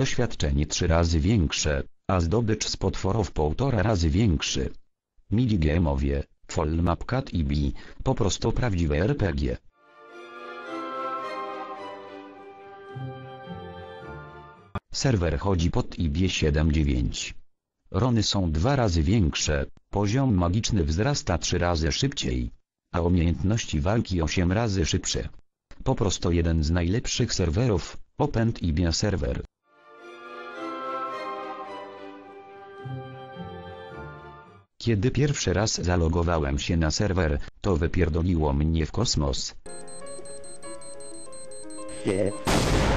Doświadczenie trzy razy większe, a zdobycz z potworów półtora razy większy. Mili gameowie, Mapcat i B, po prostu prawdziwe RPG. Serwer chodzi pod IB79. Rony są dwa razy większe, poziom magiczny wzrasta trzy razy szybciej, a umiejętności walki 8 razy szybsze. Po prostu jeden z najlepszych serwerów, Opent IB serwer. Kiedy pierwszy raz zalogowałem się na serwer, to wypierdoliło mnie w kosmos. Shit.